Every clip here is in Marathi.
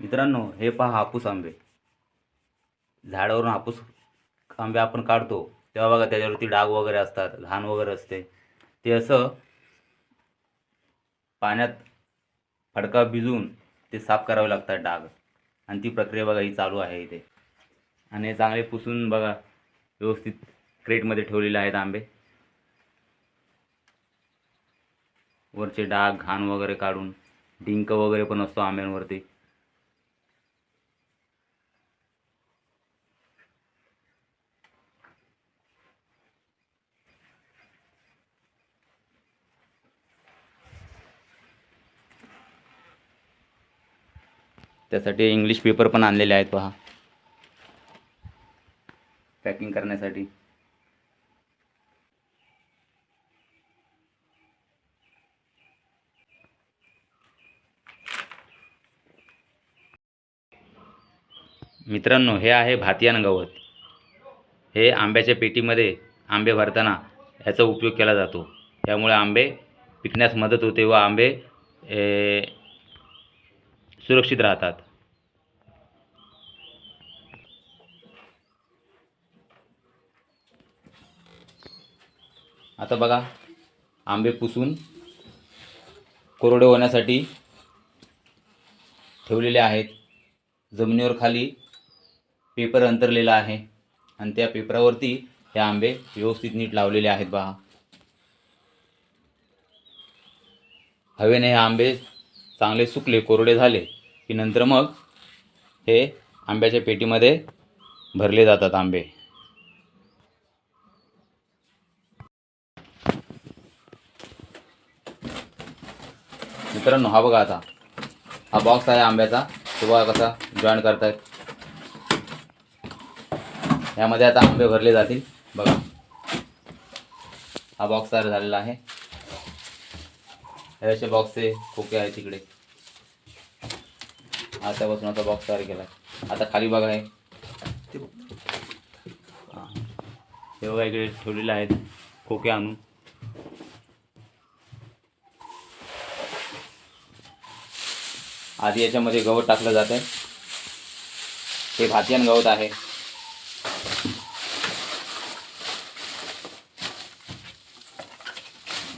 मित्रांनो हे पहा हापूस आंबे. झाडावरून हापूस आंबे आपण काढतो. तेव्हा बघा त्याच्यावरती डाग वगैरे असतात घाण वगैरे असते. ते असं पाण्यात फडका भिजवून ते साफ करावे लागतात डाग. आणि ती प्रक्रिया बघा ही चालू आहे इथे. आणि हे चांगले पुसून बघा व्यवस्थित क्रेटमध्ये ठेवलेले आहेत आंबे. वरचे डाग घाण वगैरे काढून डिंक वगैरे पण असतो आंब्यांवरती. त्यासाठी इंग्लिश पेपर पण आणलेले आहेत पहा. पॅकिंग करण्यासाठी. मित्रांनो हे आहे भातियान गवत. हे आंब्याच्या पेटीमध्ये आंबे भरताना याचा उपयोग केला जातो. त्यामुळे आंबे पिकण्यास मदत होते व आंबे सुरक्षित राहतात. आता बघा आंबे पुसून कोरडे होण्यासाठी ठेवलेले आहेत. जमिनीवर खाली पेपर अंतरलेला आहे आणि त्या पेपरावरती हे आंबे व्यवस्थित नीट लावलेले आहेत पहा हवेने हे आंबे चांगले सुकले कोरडे झाले. की नंतर मग हे आंब्याच्या पेटीमध्ये भरले जातात आंबे. मित्रांनो हा बघा आता. हा बॉक्स आहे आंब्याचा. तो बघा कसा जॉईन करतायत. यामध्ये आता आंबे भरले जातील. बघा. हा बॉक्स तयार झालेला आहे. असे बॉक्स आहे खोके आहेत तिकडे. आतापासून आता बॉक्स तयार केला आता खाली बघा आहे ते हे बघा इकडे ठेवलेले आहेत. खोके आणून. आधी याच्यामध्ये गवत टाकलं जातं हे भातियान गवत आहे.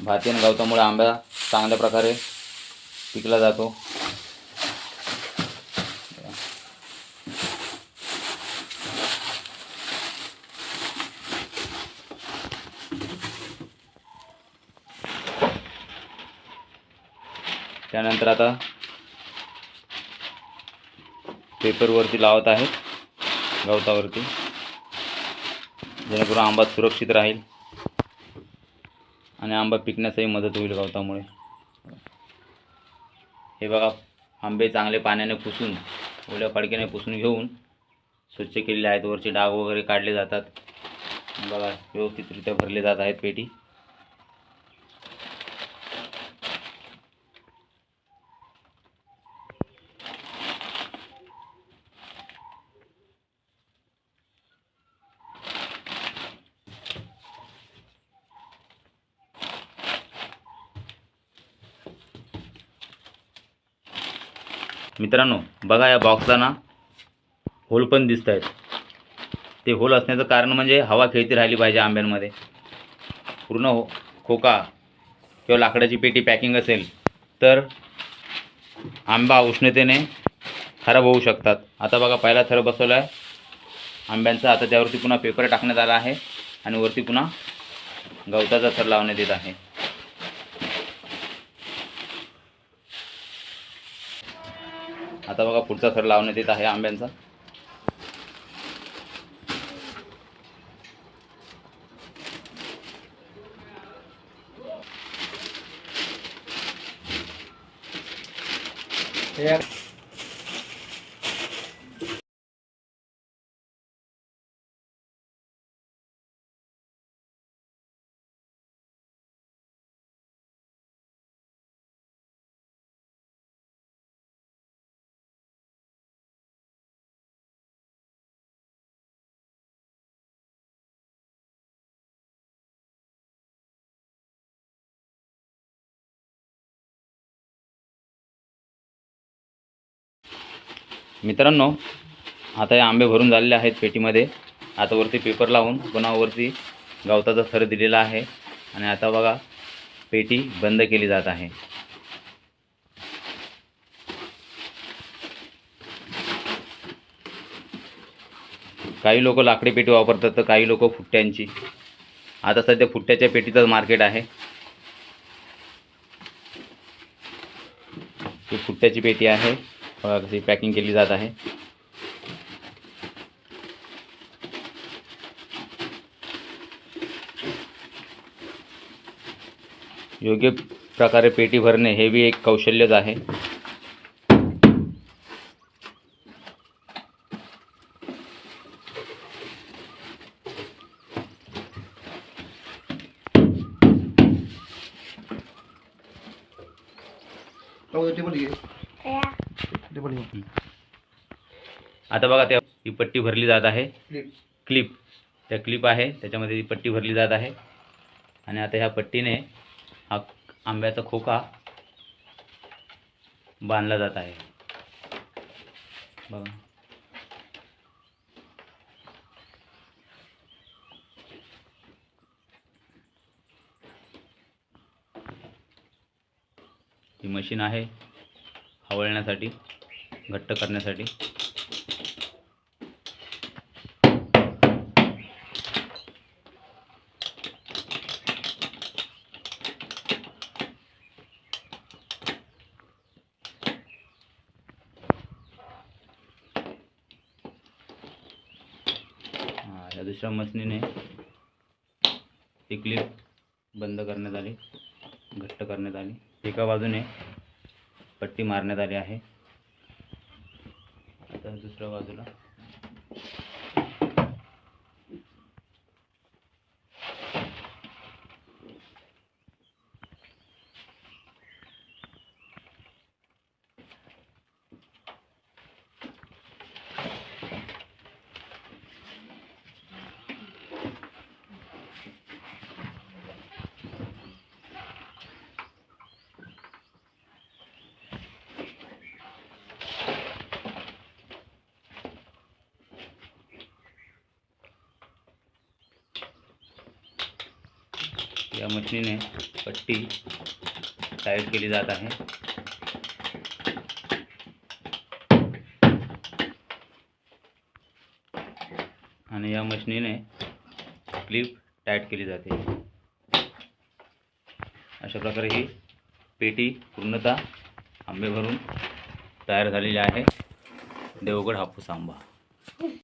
भातियान गवतामुळे आंबा चांगल्या प्रकारे पिकला जातो. त्यानंतर आता पेपरवरती लावत आहेत गवतावरती. जेणेकरून आंबा सुरक्षित राहील आणि आंबा पिकण्यासही मदत होईल गवतामुळे. हे बघा आंबे चांगले पाण्याने पुसून ओल्या फडक्याने पुसून घेऊन स्वच्छ केलेले आहेत. वरचे डाग वगैरे काढले जातात. बघा व्यवस्थितरित्या भरले जात आहेत पेटी. मित्रांनो बघा या बॉक्सला ना होल पण दिसत आहेत ते होल असण्याचं कारण म्हणजे हवा खेळती राहिली पाहिजे आंब्यांमध्ये. पूर्ण हो खोका किंवा लाकडाची पेटी पॅकिंग असेल तर आंबा उष्णतेने खराब होऊ शकतात. आता बघा पहिला थर बसवला आहे आंब्यांचा आता त्यावरती पुन्हा पेपर टाकण्यात आला आहे आणि वरती पुन्हा गवताचा थर लावण्यात येत आहे. आता बघा पुढचा थर लावण्यात येत आहे आंब्यांचा Yeah. मित्रांनो आता हे आंबे भरून झालेले आहेत पेटीमध्ये. आता वरती पेपर लावून पुन्हा वरती गवताचा थर दिलेला आहे. आणि आता बघा पेटी बंद केली जात आहे. काही लोक लाकडी पेटी वापरतात तर काही लोक फुट्ट्यांची. आता सध्या फुट्ट्याच्या पेटीचं मार्केट आहे. ही फुट्ट्याची पेटी आहे. बघा कशी पॅकिंग केली जात आहे योग्य प्रकारे पेटी भरणे हे बी एक कौशल्यच आहे. टेबल घे टेबल घे आता बघा त्या ही पट्टी भरली जात आहे. क्लिप त्या क्लिप आहे. त्याच्यामध्ये ही पट्टी भरली जात आहे. आणि आता ह्या पट्टीने हा आंब्याचा खोका बांधला जात आहे. बघा. ही मशीन आहे हवळण्यासाठी. घट्ट करण्यासाठी. या दुसऱ्या मशनीने ती क्लिप बंद करण्यात आली घट्ट करण्यात आली. एका बाजूने पट्टी मारण्यात आली आहे. दुसऱ्या बाजूला. या मशीनीने पट्टी टाईट केली जात आहे. आणि या मशिनीने क्लिप टाईट केली जाते. अशा प्रकारे ही पेटी पूर्णतः आंबे भरून तयार झालेली आहे. देवगड हापूस आंबा.